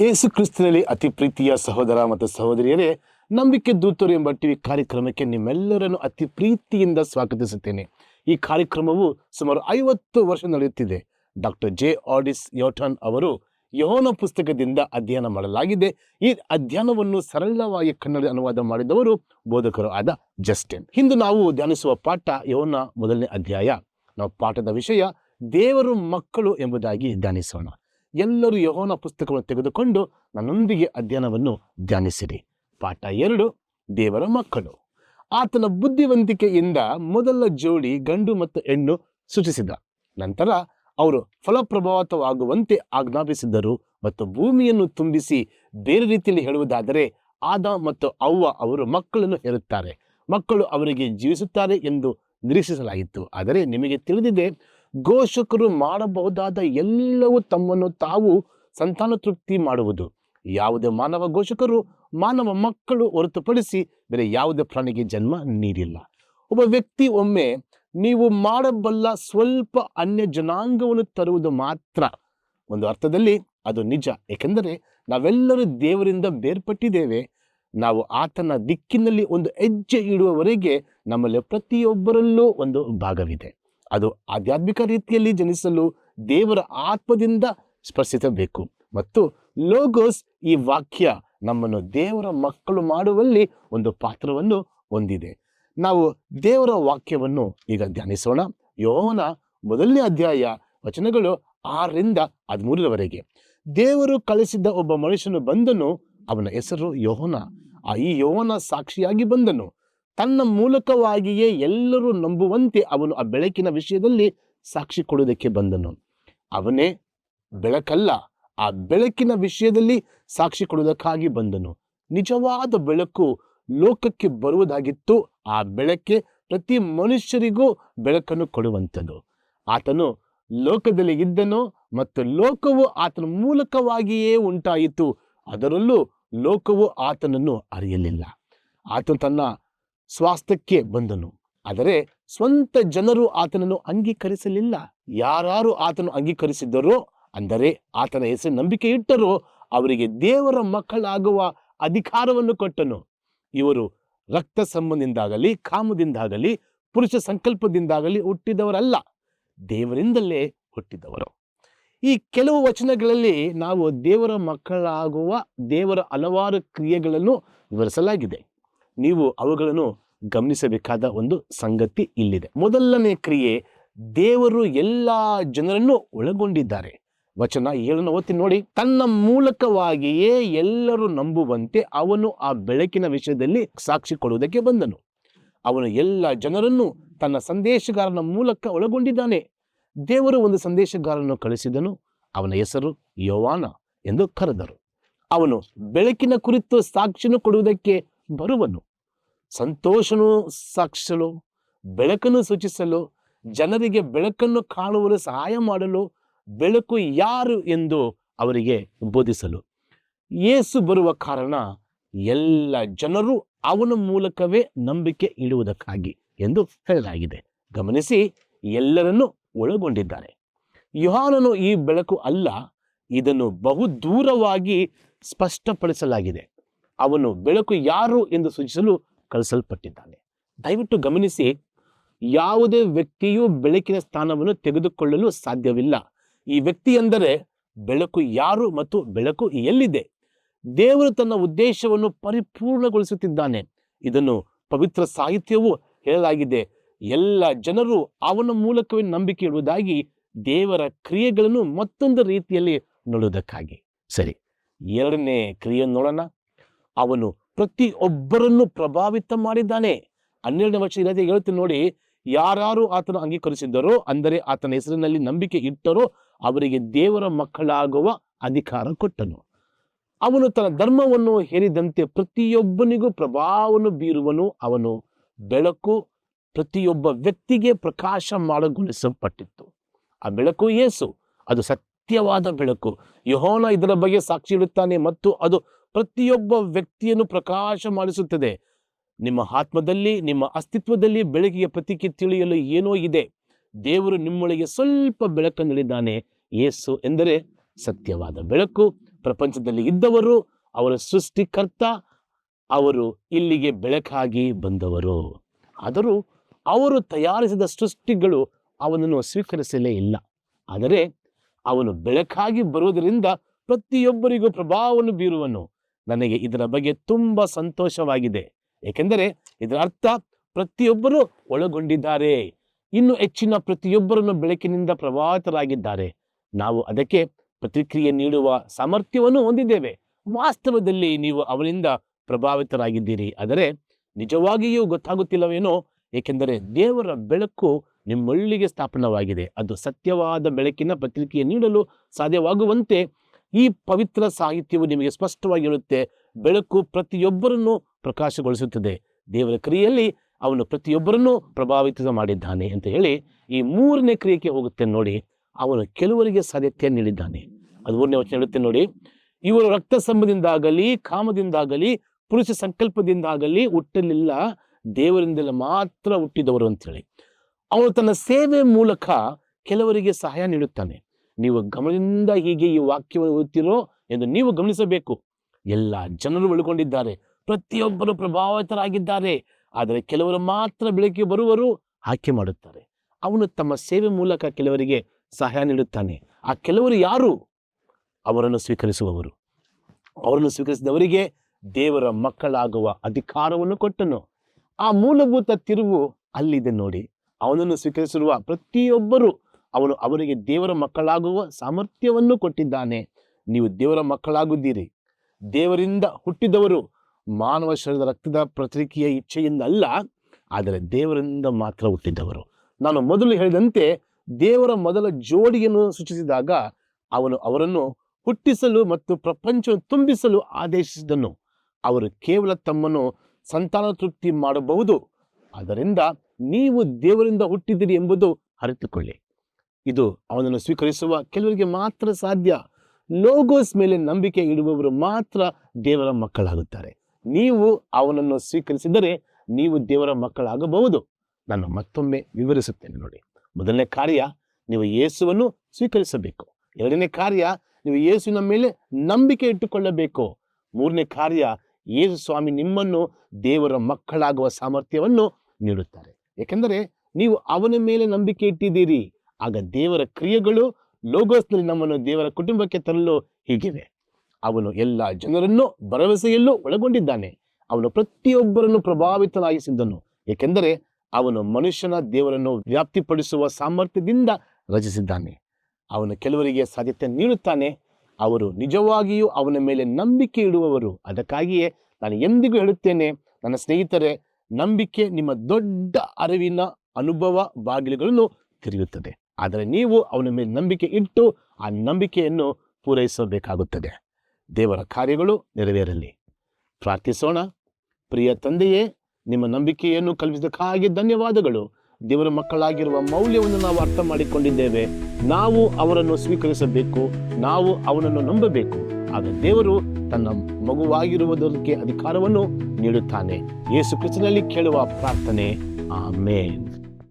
ಯೇಸು ಕ್ರಿಸ್ತನಲ್ಲಿ ಅತಿ ಪ್ರೀತಿಯ ಸಹೋದರ ಮತ್ತು ಸಹೋದರಿಯರೇ, ನಂಬಿಕೆ ದೂತರು ಎಂಬ ಟಿವಿ ಕಾರ್ಯಕ್ರಮಕ್ಕೆ ನಿಮ್ಮೆಲ್ಲರನ್ನು ಅತಿ ಪ್ರೀತಿಯಿಂದ ಸ್ವಾಗತಿಸುತ್ತೇನೆ. ಈ ಕಾರ್ಯಕ್ರಮವು ಸುಮಾರು ಐವತ್ತು ವರ್ಷ ನಡೆಯುತ್ತಿದೆ. ಡಾಕ್ಟರ್ ಜೆ ಆಡಿಸ್ ಯೋಟನ್ ಅವರು ಯೋನ ಪುಸ್ತಕದಿಂದ ಅಧ್ಯಯನ ಮಾಡಲಾಗಿದೆ. ಈ ಅಧ್ಯಯನವನ್ನು ಸರಳವಾಗಿ ಕನ್ನಡ ಅನುವಾದ ಮಾಡಿದವರು ಬೋಧಕರು ಆದ ಜಸ್ಟಿನ್. ಇಂದು ನಾವು ಧ್ಯಾನಿಸುವ ಪಾಠ ಯೋನ ಮೊದಲನೇ ಅಧ್ಯಾಯ. ನಾವು ಪಾಠದ ವಿಷಯ ದೇವರು ಮಕ್ಕಳು ಎಂಬುದಾಗಿ ಧ್ಯಾನಿಸೋಣ. ಎಲ್ಲರೂ ಯಹೋನ ಪುಸ್ತಕವನ್ನು ತೆಗೆದುಕೊಂಡು ನನ್ನೊಂದಿಗೆ ಅಧ್ಯಯನವನ್ನು ಧ್ಯಾನಿಸಿರಿ. ಪಾಠ ಎರಡು, ದೇವರ ಮಕ್ಕಳು. ಆತನ ಬುದ್ಧಿವಂತಿಕೆಯಿಂದ ಮೊದಲ ಜೋಡಿ ಗಂಡು ಮತ್ತು ಹೆಣ್ಣು ಸೂಚಿಸಿದ ನಂತರ ಅವರು ಫಲಪ್ರಭಾವಿತವಾಗುವಂತೆ ಆಜ್ಞಾಪಿಸಿದರು ಮತ್ತು ಭೂಮಿಯನ್ನು ತುಂಬಿಸಿ ಬೇರೆ ರೀತಿಯಲ್ಲಿ ಹೇಳುವುದಾದರೆ ಆದ ಮತ್ತು ಅವ್ವ ಅವರು ಮಕ್ಕಳನ್ನು ಹೇರುತ್ತಾರೆ. ಮಕ್ಕಳು ಅವರಿಗೆ ಜೀವಿಸುತ್ತಾರೆ ಎಂದು ನಿರೀಕ್ಷಿಸಲಾಗಿತ್ತು ಆದರೆ ನಿಮಗೆ ತಿಳಿದಿದೆ ಘೋಷಕರು ಮಾಡಬಹುದಾದ ಎಲ್ಲವೂ ತಮ್ಮನ್ನು ತಾವು ಸಂತಾನ ತೃಪ್ತಿ ಮಾಡುವುದು. ಯಾವುದೇ ಮಾನವ ಘೋಷಕರು ಮಾನವ ಮಕ್ಕಳು ಹೊರತುಪಡಿಸಿ ಬೇರೆ ಯಾವುದೇ ಪ್ರಾಣಿಗೆ ಜನ್ಮ ನೀಡಿಲ್ಲ. ಒಬ್ಬ ವ್ಯಕ್ತಿ ಒಮ್ಮೆ ನೀವು ಮಾಡಬಲ್ಲ ಸ್ವಲ್ಪ ಅನ್ಯ ಜನಾಂಗವನ್ನು ತರುವುದು ಮಾತ್ರ. ಒಂದು ಅರ್ಥದಲ್ಲಿ ಅದು ನಿಜ. ಏಕೆಂದರೆ ನಾವೆಲ್ಲರೂ ದೇವರಿಂದ ಬೇರ್ಪಟ್ಟಿದ್ದೇವೆ. ನಾವು ಆತನ ದಿಕ್ಕಿನಲ್ಲಿ ಒಂದು ಹೆಜ್ಜೆ ಇಡುವವರೆಗೆ ನಮ್ಮಲ್ಲಿ ಪ್ರತಿಯೊಬ್ಬರಲ್ಲೂ ಒಂದು ಭಾಗವಿದೆ. ಅದು ಆಧ್ಯಾತ್ಮಿಕ ರೀತಿಯಲ್ಲಿ ಜನಿಸಲು ದೇವರ ಆತ್ಮದಿಂದ ಸ್ಪರ್ಶಿಸಬೇಕು. ಮತ್ತು ಲೋಗೋಸ್ ಈ ವಾಕ್ಯ ನಮ್ಮನ್ನು ದೇವರ ಮಕ್ಕಳು ಮಾಡುವಲ್ಲಿ ಒಂದು ಪಾತ್ರವನ್ನು ಹೊಂದಿದೆ. ನಾವು ದೇವರ ವಾಕ್ಯವನ್ನು ಈಗ ಧ್ಯಾನಿಸೋಣ. ಯೋವನ ಮೊದಲನೇ ಅಧ್ಯಾಯ ವಚನಗಳು ಆರರಿಂದ ಹದಿಮೂರರವರೆಗೆ. ದೇವರು ಕಳಿಸಿದ್ದ ಒಬ್ಬ ಮನುಷ್ಯನು ಬಂದನು, ಅವನ ಹೆಸರು ಯೋಹನ. ಆ ಈ ಯೋಹನ ಸಾಕ್ಷಿಯಾಗಿ ಬಂದನು. ತನ್ನ ಮೂಲಕವಾಗಿಯೇ ಎಲ್ಲರೂ ನಂಬುವಂತೆ ಅವನು ಆ ಬೆಳಕಿನ ವಿಷಯದಲ್ಲಿ ಸಾಕ್ಷಿ ಕೊಡುವುದಕ್ಕೆ ಬಂದನು. ಅವನೇ ಬೆಳಕಲ್ಲ, ಆ ಬೆಳಕಿನ ವಿಷಯದಲ್ಲಿ ಸಾಕ್ಷಿ ಕೊಡುವುದಕ್ಕಾಗಿ ಬಂದನು. ನಿಜವಾದ ಬೆಳಕು ಲೋಕಕ್ಕೆ ಬರುವುದಾಗಿತ್ತು, ಆ ಬೆಳಕೆ ಪ್ರತಿ ಮನುಷ್ಯರಿಗೂ ಬೆಳಕನ್ನು ಕೊಡುವಂಥದ್ದು. ಆತನು ಲೋಕದಲ್ಲಿ ಇದ್ದನು ಮತ್ತು ಲೋಕವು ಆತನ ಮೂಲಕವಾಗಿಯೇ ಉಂಟಾಯಿತು, ಅದರಲ್ಲೂ ಲೋಕವು ಆತನನ್ನು ಅರಿಯಲಿಲ್ಲ. ಆತನು ತನ್ನ ಸ್ವಾಸ್ಥ್ಯಕ್ಕೆ ಬಂದನು. ಆದರೆ ಸ್ವಂತ ಜನರು ಆತನನ್ನು ಅಂಗೀಕರಿಸಲಿಲ್ಲ. ಯಾರು ಆತನು ಅಂಗೀಕರಿಸಿದ್ದರೋ ಅಂದರೆ ಆತನ ಹೆಸರು ನಂಬಿಕೆ ಇಟ್ಟರೋ ಅವರಿಗೆ ದೇವರ ಮಕ್ಕಳಾಗುವ ಅಧಿಕಾರವನ್ನು ಕೊಟ್ಟನು. ಇವರು ರಕ್ತ ಸಂಬಂಧದಿಂದಾಗಲಿ, ಕಾಮದಿಂದಾಗಲಿ, ಪುರುಷ ಸಂಕಲ್ಪದಿಂದಾಗಲಿ ಹುಟ್ಟಿದವರಲ್ಲ. ದೇವರಿಂದಲೇ ಹುಟ್ಟಿದವರು. ಈ ಕೆಲವು ವಚನಗಳಲ್ಲಿ ನಾವು ದೇವರ ಮಕ್ಕಳಾಗುವ ದೇವರ ಹಲವಾರು ಕ್ರಿಯೆಗಳನ್ನು ವಿವರಿಸಲಾಗಿದೆ. ನೀವು ಅವುಗಳನ್ನು ಗಮನಿಸಬೇಕಾದ ಒಂದು ಸಂಗತಿ ಇಲ್ಲಿದೆ. ಮೊದಲನೇ ಕ್ರಿಯೆ, ದೇವರು ಎಲ್ಲ ಜನರನ್ನು ಒಳಗೊಂಡಿದ್ದಾರೆ. ವಚನ ಏಳನ್ನು ಓದಿ ನೋಡಿ. ತನ್ನ ಮೂಲಕವಾಗಿಯೇ ಎಲ್ಲರೂ ನಂಬುವಂತೆ ಅವನು ಆ ಬೆಳಕಿನ ವಿಷಯದಲ್ಲಿ ಸಾಕ್ಷಿ ಕೊಡುವುದಕ್ಕೆ ಬಂದನು. ಅವನು ಎಲ್ಲ ಜನರನ್ನು ತನ್ನ ಸಂದೇಶಗಾರನ ಮೂಲಕ ಒಳಗೊಂಡಿದ್ದಾನೆ. ದೇವರು ಒಂದು ಸಂದೇಶಗಾರನನ್ನು ಕಳಿಸಿದನು ಅವನ ಹೆಸರು ಯೋವಾನ ಎಂದು ಕರೆದರು. ಅವನು ಬೆಳಕಿನ ಕುರಿತು ಸಾಕ್ಷಿಯನ್ನು ಕೊಡುವುದಕ್ಕೆ ಬರುವನು. ಸಂತೋಷನು ಸಾಕ್ಷಿಸಲು, ಬೆಳಕನ್ನು ಸೂಚಿಸಲು, ಜನರಿಗೆ ಬೆಳಕನ್ನು ಕಾಣುವಲು ಸಹಾಯ ಮಾಡಲು ಬೆಳಕು ಯಾರು ಎಂದು ಅವರಿಗೆ ಬೋಧಿಸಲು. ಯೇಸು ಬರುವ ಕಾರಣ ಎಲ್ಲ ಜನರು ಅವನ ಮೂಲಕವೇ ನಂಬಿಕೆ ಇಡುವುದಕ್ಕಾಗಿ ಎಂದು ಹೇಳಲಾಗಿದೆ. ಗಮನಿಸಿ, ಎಲ್ಲರನ್ನು ಒಳಗೊಂಡಿದ್ದಾರೆ. ಯುಹಾನನು ಈ ಬೆಳಕು ಅಲ್ಲ, ಇದನ್ನು ಬಹು ದೂರವಾಗಿ ಸ್ಪಷ್ಟಪಡಿಸಲಾಗಿದೆ. ಅವನು ಬೆಳಕು ಯಾರು ಎಂದು ಸೂಚಿಸಲು ಕಳಿಸಲ್ಪಟ್ಟಿದ್ದಾನೆ ದಯವಿಟ್ಟು ಗಮನಿಸಿ, ಯಾವುದೇ ವ್ಯಕ್ತಿಯು ಬೆಳಕಿನ ಸ್ಥಾನವನ್ನು ತೆಗೆದುಕೊಳ್ಳಲು ಸಾಧ್ಯವಿಲ್ಲ. ಈ ವ್ಯಕ್ತಿ ಎಂದರೆ ಬೆಳಕು ಯಾರು ಮತ್ತು ಬೆಳಕು ಎಲ್ಲಿದೆ? ದೇವರು ತನ್ನ ಉದ್ದೇಶವನ್ನು ಪರಿಪೂರ್ಣಗೊಳಿಸುತ್ತಿದ್ದಾನೆ. ಇದನ್ನು ಪವಿತ್ರ ಸಾಹಿತ್ಯವೂ ಹೇಳಲಾಗಿದೆ. ಎಲ್ಲ ಜನರು ಅವನ ಮೂಲಕವೇ ನಂಬಿಕೆ ಇಡುವುದಾಗಿ ದೇವರ ಕ್ರಿಯೆಗಳನ್ನು ಮತ್ತೊಂದು ರೀತಿಯಲ್ಲಿ ನೋಡುವುದಕ್ಕಾಗಿ. ಸರಿ, ಎರಡನೇ ಕ್ರಿಯೆಯನ್ನು ನೋಡೋಣ. ಅವನು ಪ್ರತಿಯೊಬ್ಬರನ್ನು ಪ್ರಭಾವಿತ ಮಾಡಿದ್ದಾನೆ. ಹನ್ನೆರಡನೇ ವರ್ಷ ಇಲ್ಲದೆ ಹೇಳ್ತೀನಿ ನೋಡಿ ಯಾರು ಆತನ ಅಂಗೀಕರಿಸಿದ್ದರೋ, ಅಂದರೆ ಆತನ ಹೆಸರಿನಲ್ಲಿ ನಂಬಿಕೆ ಇಟ್ಟರೋ, ಅವರಿಗೆ ದೇವರ ಮಕ್ಕಳಾಗುವ ಅಧಿಕಾರ ಕೊಟ್ಟನು. ಅವನು ತನ್ನ ಧರ್ಮವನ್ನು ಹೇರಿದಂತೆ ಪ್ರತಿಯೊಬ್ಬನಿಗೂ ಪ್ರಭಾವವನ್ನು ಬೀರುವನು. ಅವನು ಬೆಳಕು ಪ್ರತಿಯೊಬ್ಬ ವ್ಯಕ್ತಿಗೆ ಪ್ರಕಾಶ ಮಾಡಗೊಳಿಸಲ್ಪಟ್ಟಿತ್ತು ಆ ಬೆಳಕು ಏಸು, ಅದು ಸತ್ಯವಾದ ಬೆಳಕು. ಯಹೋನ ಇದರ ಬಗ್ಗೆ ಸಾಕ್ಷಿ ಇಡುತ್ತಾನೆ ಮತ್ತು ಅದು ಪ್ರತಿಯೊಬ್ಬ ವ್ಯಕ್ತಿಯನ್ನು ಪ್ರಕಾಶ ಮಾಡಿಸುತ್ತದೆ. ನಿಮ್ಮ ಆತ್ಮದಲ್ಲಿ, ನಿಮ್ಮ ಅಸ್ತಿತ್ವದಲ್ಲಿ ಬೆಳಕಿಗೆ ಪ್ರತಿಕೆ ತಿಳಿಯಲು ಏನೋ ಇದೆ. ದೇವರು ನಿಮ್ಮೊಳಗೆ ಸ್ವಲ್ಪ ಬೆಳಕನ್ನು ನೀಡಿದ್ದಾನೆ. ಏಸು ಎಂದರೆ ಸತ್ಯವಾದ ಬೆಳಕು. ಪ್ರಪಂಚದಲ್ಲಿ ಇದ್ದವರು, ಅವರ ಸೃಷ್ಟಿಕರ್ತ, ಅವರು ಇಲ್ಲಿಗೆ ಬೆಳಕಾಗಿ ಬಂದವರು. ಆದರೂ ಅವರು ತಯಾರಿಸಿದ ಸೃಷ್ಟಿಗಳು ಅವನನ್ನು ಸ್ವೀಕರಿಸಲೇ ಇಲ್ಲ. ಆದರೆ ಅವನು ಬೆಳಕಾಗಿ ಬರುವುದರಿಂದ ಪ್ರತಿಯೊಬ್ಬರಿಗೂ ಪ್ರಭಾವವನ್ನು ಬೀರುವನು. ನನಗೆ ಇದರ ಬಗ್ಗೆ ತುಂಬ ಸಂತೋಷವಾಗಿದೆ. ಏಕೆಂದರೆ ಇದರ ಅರ್ಥ ಪ್ರತಿಯೊಬ್ಬರೂ ಒಳಗೊಂಡಿದ್ದಾರೆ. ಇನ್ನು ಹೆಚ್ಚಿನ ಪ್ರತಿಯೊಬ್ಬರನ್ನು ಬೆಳಕಿನಿಂದ ಪ್ರಭಾವಿತರಾಗಿದ್ದಾರೆ. ನಾವು ಅದಕ್ಕೆ ಪ್ರತಿಕ್ರಿಯೆ ನೀಡುವ ಸಾಮರ್ಥ್ಯವನ್ನು ಹೊಂದಿದ್ದೇವೆ. ವಾಸ್ತವದಲ್ಲಿ ನೀವು ಅವರಿಂದ ಪ್ರಭಾವಿತರಾಗಿದ್ದೀರಿ. ಆದರೆ ನಿಜವಾಗಿಯೂ ಗೊತ್ತಾಗುತ್ತಿಲ್ಲವೇನೋ? ಏಕೆಂದರೆ ದೇವರ ಬೆಳಕು ನಿಮ್ಮೊಳ್ಳಿಗೆ ಸ್ಥಾಪನವಾಗಿದೆ. ಅದು ಸತ್ಯವಾದ ಬೆಳಕಿನ ಪ್ರತಿಕ್ರಿಯೆ ನೀಡಲು ಸಾಧ್ಯವಾಗುವಂತೆ ಈ ಪವಿತ್ರ ಸಾಹಿತ್ಯವು ನಿಮಗೆ ಸ್ಪಷ್ಟವಾಗಿರುತ್ತೆ. ಬೆಳಕು ಪ್ರತಿಯೊಬ್ಬರನ್ನು ಪ್ರಕಾಶಗೊಳಿಸುತ್ತದೆ. ದೇವರ ಕ್ರಿಯೆಯಲ್ಲಿ ಅವನು ಪ್ರತಿಯೊಬ್ಬರನ್ನು ಪ್ರಭಾವಿತ ಮಾಡಿದ್ದಾನೆ ಅಂತ ಹೇಳಿ ಈ ಮೂರನೇ ಕ್ರಿಯೆಗೆ ಹೋಗುತ್ತೆ ನೋಡಿ. ಅವನು ಕೆಲವರಿಗೆ ಸಾಧ್ಯತೆಯನ್ನು ನೀಡಿದ್ದಾನೆ. ಅದು ಮೂರನೇ ವಚನ ಹೇಳುತ್ತೆ ನೋಡಿ. ಇವರು ರಕ್ತ ಸಂಬಂಧದಿಂದಾಗಲಿ, ಕಾಮದಿಂದಾಗಲಿ, ಪುರುಷ ಸಂಕಲ್ಪದಿಂದಾಗಲಿ ಹುಟ್ಟಲಿಲ್ಲ. ದೇವರಿಂದಲೇ ಮಾತ್ರ ಹುಟ್ಟಿದವರು ಅಂತೇಳಿ. ಅವನು ತನ್ನ ಸೇವೆ ಮೂಲಕ ಕೆಲವರಿಗೆ ಸಹಾಯ ನೀಡುತ್ತಾನೆ. ನೀವು ಗಮನದಿಂದ ಹೀಗೆ ಈ ವಾಕ್ಯವನ್ನು ಓದ್ತಿರೋ ಎಂದು ನೀವು ಗಮನಿಸಬೇಕು. ಎಲ್ಲ ಜನರು ಒಳಗೊಂಡಿದ್ದಾರೆ ಪ್ರತಿಯೊಬ್ಬರು ಪ್ರಭಾವಿತರಾಗಿದ್ದಾರೆ. ಆದರೆ ಕೆಲವರು ಮಾತ್ರ ಬೆಳಕಿಗೆ ಬರುವರು, ಆಯ್ಕೆ ಮಾಡುತ್ತಾರೆ. ಅವನು ತಮ್ಮ ಸೇವೆ ಮೂಲಕ ಕೆಲವರಿಗೆ ಸಹಾಯ ನೀಡುತ್ತಾನೆ. ಆ ಕೆಲವರು ಯಾರು? ಅವರನ್ನು ಸ್ವೀಕರಿಸುವವರು. ಅವರನ್ನು ಸ್ವೀಕರಿಸಿದವರಿಗೆ ದೇವರ ಮಕ್ಕಳಾಗುವ ಅಧಿಕಾರವನ್ನು ಕೊಟ್ಟನು. ಆ ಮೂಲಭೂತ ತಿರುವು ಅಲ್ಲಿದೆ ನೋಡಿ. ಅವನನ್ನು ಸ್ವೀಕರಿಸಿರುವ ಪ್ರತಿಯೊಬ್ಬರು ಅವನು ಅವರಿಗೆ ದೇವರ ಮಕ್ಕಳಾಗುವ ಸಾಮರ್ಥ್ಯವನ್ನು ಕೊಟ್ಟಿದ್ದಾನೆ. ನೀವು ದೇವರ ಮಕ್ಕಳಾಗುದ್ದೀರಿ ದೇವರಿಂದ ಹುಟ್ಟಿದವರು ಮಾನವ ಶರೀರದ ರಕ್ತದ ಪ್ರತಿಕ್ರಿಯೆಯ ಇಚ್ಛೆಯಿಂದ ಅಲ್ಲ, ಆದರೆ ದೇವರಿಂದ ಮಾತ್ರ ಹುಟ್ಟಿದವರು. ನಾನು ಮೊದಲು ಹೇಳಿದಂತೆ ದೇವರ ಮೊದಲ ಜೋಡಿಯನ್ನು ಸೂಚಿಸಿದಾಗ ಅವನು ಅವರನ್ನು ಹುಟ್ಟಿಸಲು ಮತ್ತು ಪ್ರಪಂಚವನ್ನು ತುಂಬಿಸಲು ಆದೇಶಿಸಿದನು. ಅವರು ಕೇವಲ ತಮ್ಮನ್ನು ಸಂತಾನ ಮಾಡಬಹುದು. ಅದರಿಂದ ನೀವು ದೇವರಿಂದ ಹುಟ್ಟಿದಿರಿ ಎಂಬುದು ಅರಿತುಕೊಳ್ಳಿ. ಇದು ಅವನನ್ನು ಸ್ವೀಕರಿಸುವ ಕೆಲವರಿಗೆ ಮಾತ್ರ ಸಾಧ್ಯ. ಲೋಗೋಸ್ ಮೇಲೆ ನಂಬಿಕೆ ಇಡುವವರು ಮಾತ್ರ ದೇವರ ಮಕ್ಕಳಾಗುತ್ತಾರೆ. ನೀವು ಅವನನ್ನು ಸ್ವೀಕರಿಸಿದರೆ ನೀವು ದೇವರ ಮಕ್ಕಳಾಗಬಹುದು. ನಾನು ಮತ್ತೊಮ್ಮೆ ವಿವರಿಸುತ್ತೇನೆ ನೋಡಿ. ಮೊದಲನೇ ಕಾರ್ಯ, ನೀವು ಯೇಸುವನ್ನು ಸ್ವೀಕರಿಸಬೇಕು. ಎರಡನೇ ಕಾರ್ಯ, ನೀವು ಯೇಸುವಿನ ಮೇಲೆ ನಂಬಿಕೆ ಇಟ್ಟುಕೊಳ್ಳಬೇಕು. ಮೂರನೇ ಕಾರ್ಯ, ಯೇಸು ಸ್ವಾಮಿ ನಿಮ್ಮನ್ನು ದೇವರ ಮಕ್ಕಳಾಗುವ ಸಾಮರ್ಥ್ಯವನ್ನು ನೀಡುತ್ತಾರೆ. ಏಕೆಂದರೆ, ನೀವು ಅವನ ಮೇಲೆ ನಂಬಿಕೆ ಇಟ್ಟಿದ್ದೀರಿ. ಆಗ ದೇವರ ಕ್ರಿಯೆಗಳು ಲೋಗೋಸ್ನಲ್ಲಿ ನಮ್ಮನ್ನು ದೇವರ ಕುಟುಂಬಕ್ಕೆ ತರಲು ಹೀಗಿವೆ. ಅವನು ಎಲ್ಲ ಜನರನ್ನು ಭರವಸೆಯಲ್ಲೂ ಒಳಗೊಂಡಿದ್ದಾನೆ. ಅವನು ಪ್ರತಿಯೊಬ್ಬರನ್ನು ಪ್ರಭಾವಿತನಾಗಿಸಿದ್ದನು. ಏಕೆಂದರೆ ಅವನು ಮನುಷ್ಯನ ದೇವರನ್ನು ವ್ಯಾಪ್ತಿಪಡಿಸುವ ಸಾಮರ್ಥ್ಯದಿಂದ ರಚಿಸಿದ್ದಾನೆ. ಅವನು ಕೆಲವರಿಗೆ ಸಾಧ್ಯತೆ ನೀಡುತ್ತಾನೆ. ಅವರು ನಿಜವಾಗಿಯೂ ಅವನ ಮೇಲೆ ನಂಬಿಕೆ ಇಡುವವರು. ಅದಕ್ಕಾಗಿಯೇ ನಾನು ಎಂದಿಗೂ ಹೇಳುತ್ತೇನೆ, ನನ್ನ ಸ್ನೇಹಿತರೆ, ನಂಬಿಕೆ ನಿಮ್ಮ ದೊಡ್ಡ ಅರಿವಿನ ಅನುಭವ ಬಾಗಿಲುಗಳನ್ನು ತೆರೆಯುತ್ತದೆ. ಆದರೆ ನೀವು ಅವನ ಮೇಲೆ ನಂಬಿಕೆ ಇಟ್ಟು ಆ ನಂಬಿಕೆಯನ್ನು ಪೂರೈಸಬೇಕಾಗುತ್ತದೆ. ದೇವರ ಕಾರ್ಯಗಳು ನೆರವೇರಲಿ. ಪ್ರಾರ್ಥಿಸೋಣ. ಪ್ರಿಯ ತಂದೆಯೇ, ನಿಮ್ಮ ನಂಬಿಕೆಯನ್ನು ಕಲ್ಪಿಸಿದಕ್ಕಾಗಿ ಧನ್ಯವಾದಗಳು. ದೇವರ ಮಕ್ಕಳಾಗಿರುವ ಮೌಲ್ಯವನ್ನು ನಾವು ಅರ್ಥ ಮಾಡಿಕೊಂಡಿದ್ದೇವೆ. ನಾವು ಅವರನ್ನು ಸ್ವೀಕರಿಸಬೇಕು. ನಾವು ಅವನನ್ನು ನಂಬಬೇಕು. ಆಗ ದೇವರು ತನ್ನ ಮಗುವಾಗಿರುವುದಕ್ಕೆ ಅಧಿಕಾರವನ್ನು ನೀಡುತ್ತಾನೆ. ಯೇಸು ಕೇಳುವ ಪ್ರಾರ್ಥನೆ. ಆಮೇನ್.